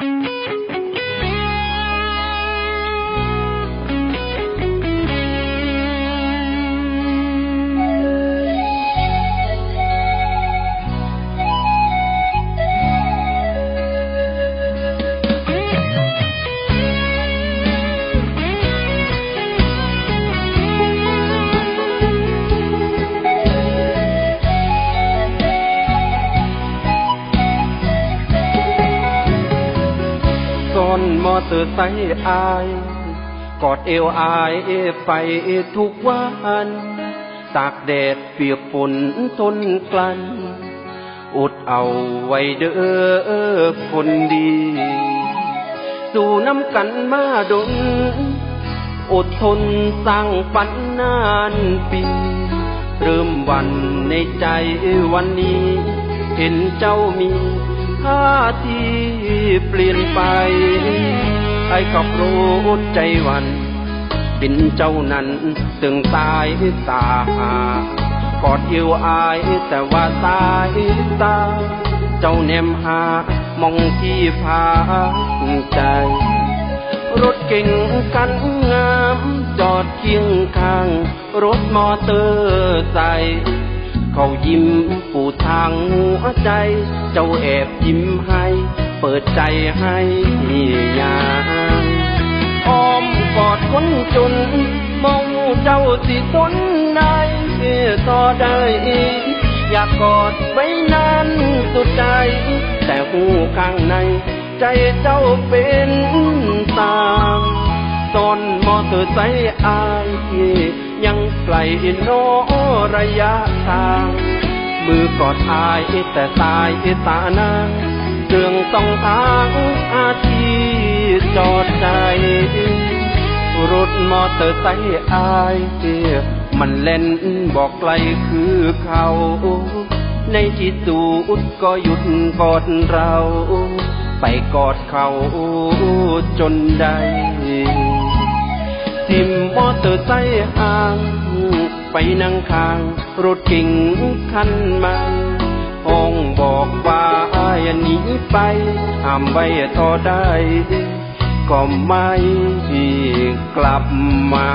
อ ตอร์ไซค์อาย กอดเอวอายไปทุกวันตากแดดเปียกฝนทนกลั้นอดเอาไว้เด้อคนดี สู่น้ำกันมาดน อดทนสร้างฝันนานปี เริ่มวันในใจวันนี้ เห็นเจ้ามีท่าทีเปลี่ยนไป ก็รู้ใจวันเป็นเจ้านั้นตึงตายตากอดเอวอายแต่ว่าสายตา เจ้าแนมหามองที่พาใจ รถเก่งกันงามจอดเคียงข้าง รถมอเตอร์ไซค์เขายิ้มปูทางหัวใจ เจ้าแอบยิ้มให้ เปิดใจให้ยางอ้อมกอดคนจนมองเจ้าสิทนได้ต่อได้อยากกอดไว้นานสุดใจ แต่หูข้างใน ใจเจ้าเป็นตามตอนมอเตอร์ไซค์อายยังไกลโนระยะทาง มือกอดอายแต่สายตานาง เรื่องต้องทางอาทีจอดใจ รถมอเตอร์ไซค์อายมันเล่นบอกไกลคือเขา ในที่สุดก็หยุดกอดเรา ไปกอดเขาจนได้ทิมมอเตอร์ไซค์ห่าง ไปนั่งข้าง รถเก่งคันใหม่ห้องบอกว่า อย่าหนีไปห้ามไว้ท่อได้ ก็ไม่กลับมา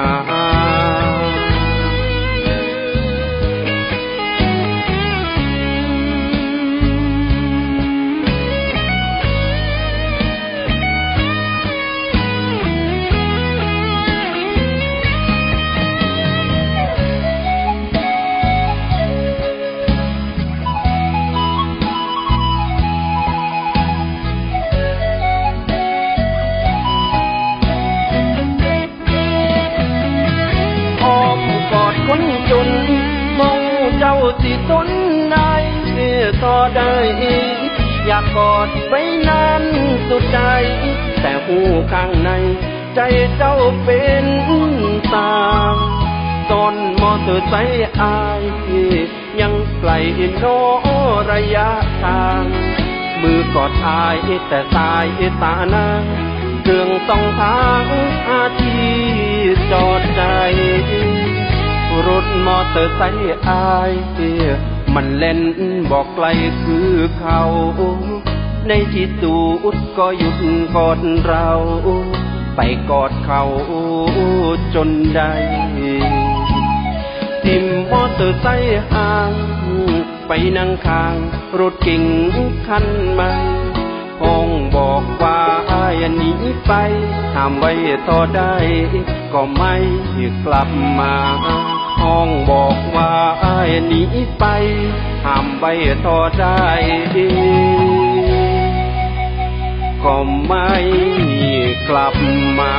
ต่อได้ อยากกอดไว้นานสุดใจ แต่หูข้างใน ใจเจ้าเป็นตาตอนมอเตอร์ไซค์อาย ยังไกลโนระยะทาง มือกอดอายแต่สายตานางเรื่องต้องทางอาทีจอดใจรถมอเตอร์ไซค์อาย มันเล่นบอกไกลคือเขา ในที่สุดก็หยุดกอดเรา ไปกอดเขาจนได้ทิมมอเตอร์ไซค์ห่าง ไปนั่งข้าง รถเก่งคันใหม่ห้องบอกว่าอย่าหนีไปห้ามไว้ต่อได้ ก็ไม่กลับมา ห้องบอกว่าอย่าหนีไปห้ามไว้ต่อได้ก็ไม่กลับมา